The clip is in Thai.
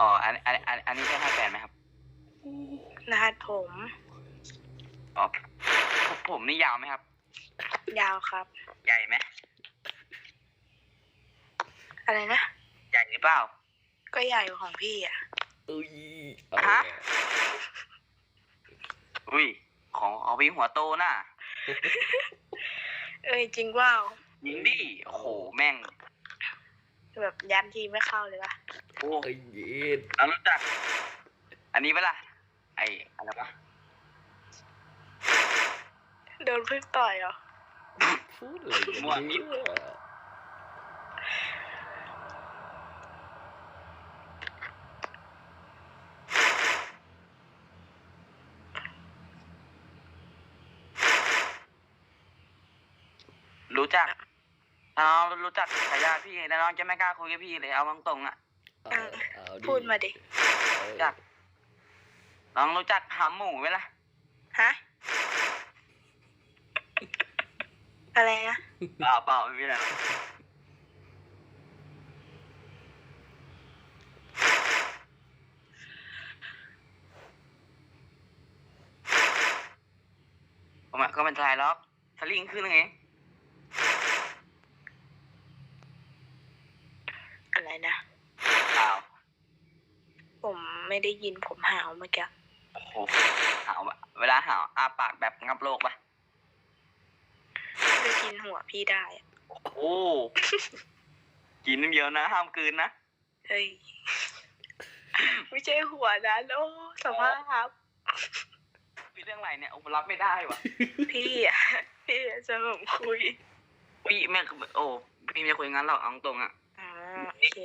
อ๋ออันอันอันอันนี้ใช่ให้แฟนไหมครับรหัสผม อ๋อผมผมนี่ยาวไหมครับ ยาวครับ ใหญ่ไหมอะไรนะ ใหญ่หรือเปล่า ก็ใหญ่กว่าของพี่อะเอ้ยเอาฮะ แล้วอุ้ย ของเอาพี่หัวโตน่ะเอ้ยจริงว่ายิงดิโอ้โหแม่ง แบบยันทีไม่เข้าเลยปะ โอ้เอ้ยเย็นเรารู้จัก อันนี้เปะล่าไออะไรวะโดนพึ่งต่อยเหรอ พูดอะไรกันมั่วเนี่ยรู้จักเรารู้จักฉายาพี่แล้วน้องจะไม่กล้าคุยกับพี่เลยเอาตรงๆอะ เอาเอาดิพูดมาดิเอ้ยจักน้องรู้จักหำหมูไหมล่ะ ฮะ อะไรนะเปล่าเปล่าไม่มีอะไรหรอกผมอะก็เป็นทายล็อกสลิงขึ้นไง อะไรนะ เปล่า ผม ไม่ได้ยินผมหาวเมื่อกี้โอ้โหหาวอะเวลาหาวอาปากแบบงับโลกปะได้กินหัวพี่ได้อะโอ้โหกินเยอะนะ ห้ามกลืนนะ เฮ้ย ไม่ใช่หัวนะโอ้สภาพมีเรื่องอะไรเนี่ยโอ้รับไม่ได้ว่ะ พี่อะพี่อะจะผมคุย พี่ไม่โอ้พี่ไม่คุยงั้นหรอกเอาตรงๆอะ อ่าโอเค